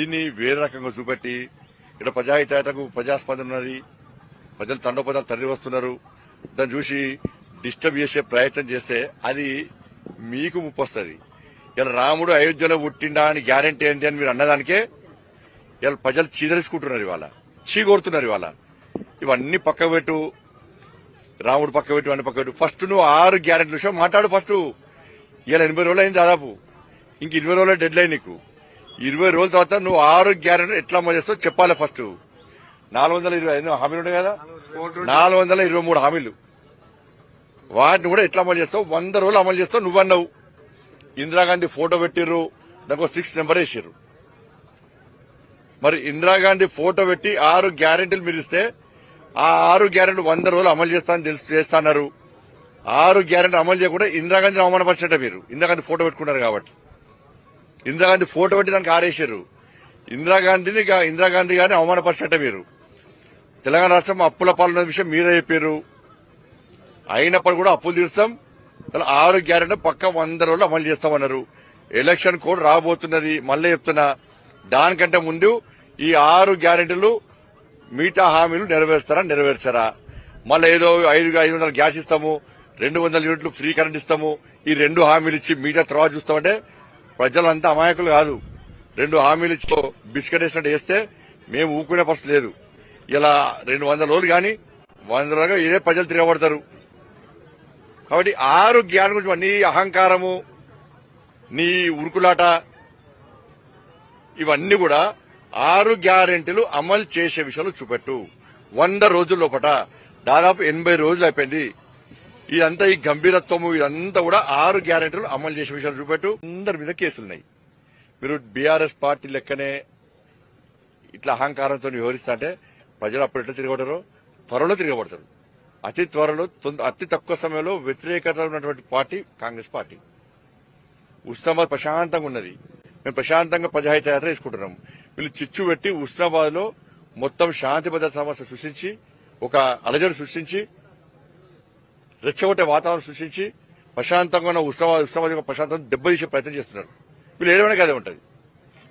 దీన్ని వేరే రకంగా చూపెట్టి ఇక్కడ ప్రజాహితకు ప్రజాస్పందన ఉన్నది. ప్రజలు తండోపదాలు తరలి వస్తున్నారు. దాన్ని చూసి డిస్టర్బ్ చేసే ప్రయత్నం చేస్తే అది మీకు ముప్పు వస్తుంది. ఇలా రాముడు అయోధ్యలో పుట్టిండా అని గ్యారంటీ ఏంటి అని మీరు అన్నదానికే ఇలా ప్రజలు చీదరించుకుంటున్నారు ఇవాళ. చీకొడుతున్నారు ఇవాళ. ఇవన్నీ పక్క పెట్టు. రాముడు పక్క పెట్టు అన్ని పక్క పెట్టు. ఫస్ట్ నువ్వు ఆరు గ్యారెంటీ విషయం మాట్లాడు ఫస్ట్. ఇలా ఎనభై రోజులు అయింది దాదాపు. ఇంక ఇరవై రోజుల డెడ్ లైన్ నీకు. ఇరవై రోజుల తర్వాత నువ్వు ఆరు గ్యారెంటీ ఎట్లా అమలు చేస్తావు చెప్పాలి ఫస్ట్ నాలుగు వందల ఇరవై ఎన్నో హామీలు ఉన్నాయి కదా? నాలుగు వందల ఇరవై మూడు హామీలు. వాటిని కూడా ఎట్లా అమలు చేస్తావు? వంద రోజులు అమలు చేస్తావు నువ్వన్నావు ఇందిరాగాంధీ ఫోటో పెట్టిర్రు దానికి సిక్స్ నెంబర్ వేసారు మరి ఇందిరాగాంధీ ఫోటో పెట్టి ఆరు గ్యారెంటీలు మీరు ఇస్తే ఆ ఆరు గ్యారెంటీ వంద రోజులు అమలు చేస్తానని తెలుసు చేస్తున్నారు ఆరు గ్యారెంటీ అమలు చేయకుండా ఇందిరాగాంధీని అవమానపరిచేట మీరు. ఇందిరాగాంధీ ఫోటో పెట్టుకున్నారు కాబట్టి. ఇందిరాగాంధీ ఫోటో పెట్టి దానికి ఆరేశారు. ఇందిరాగాంధీని ఇందిరాగాంధీ గారిని అవమానపరిచట మీరు. తెలంగాణ రాష్ట్రం అప్పుల పాలన విషయం మీరే చెప్పారు. అయినప్పుడు కూడా అప్పులు తీరుస్తాం. ఆరు గ్యారెంటీ పక్క వంద రోజులు అమలు చేస్తామన్నారు. ఎలక్షన్ కోడ్ రాబోతున్నది మళ్ళీ చెప్తున్నా. దానికంటే ముందు ఈ ఆరు గ్యారెంటీలు మిగతా హామీలు నెరవేరుస్తారా నెరవేర్చరా? మళ్ళీ ఏదో ఐదు ఐదు వందల గ్యాస్ ఇస్తాము రెండు వందల యూనిట్లు ఫ్రీ కరెంట్ ఇస్తాము. ఈ రెండు హామీలు ఇచ్చి మిగతా తర్వాత చూస్తామంటే ప్రజలంతా అమాయకులు కాదు. రెండు హామీలు ఇచ్చి బిస్కెట్ వేసినట్టు వేస్తే మేము ఊకునే పరిస్థితి లేదు. ఇలా రెండు వందల రోజులు కానీ వంద రోజులుగా ఇదే ప్రజలు తిరగబడతారు. కాబట్టి ఆరు జ్ఞానం గురించి నీ అహంకారము నీ ఉరుకులాట ఇవన్నీ కూడా ఆరు గ్యారెంటీలు అమలు చేసే విషయంలో చూపెట్టు. వంద రోజుల లోపట దాదాపు ఎనభై రోజులు అయిపోయింది. ఇదంతా ఈ గంభీరత్వము ఇదంతా కూడా ఆరు గ్యారెంటీలు అమలు చేసే విషయాలు చూపెట్టు. అందరి మీద కేసులున్నాయి. మీరు బీఆర్ఎస్ పార్టీ లెక్కనే ఇట్లా అహంకారంతో వివరిస్తా అంటే ప్రజలు అప్పుడు ఎట్లా తిరగబడతారో? త్వరలో తిరగబడతారు. అతి త్వరలో అతి తక్కువ సమయంలో వ్యతిరేకత ఉన్నటువంటి పార్టీ కాంగ్రెస్ పార్టీ. ఉస్నాబాద్ ప్రశాంతంగా ఉన్నది. మేము ప్రశాంతంగా ప్రజాహిత యాత్ర తీసుకుంటున్నాం వీళ్ళు చిచ్చు పెట్టి ఉస్నాబాద్లో మొత్తం శాంతి భద్రత సమస్య సృష్టించి ఒక అలజడి సృష్టించి రెచ్చగొట్టే వాతావరణం సృష్టించి ప్రశాంతంగా ఉన్న ఉస్నాబాద్ ఉస్నాబాద్ ప్రశాంతం దెబ్బతీసే ప్రయత్నం చేస్తున్నారు. వీళ్ళు ఏడవనే అదే ఉంటుంది.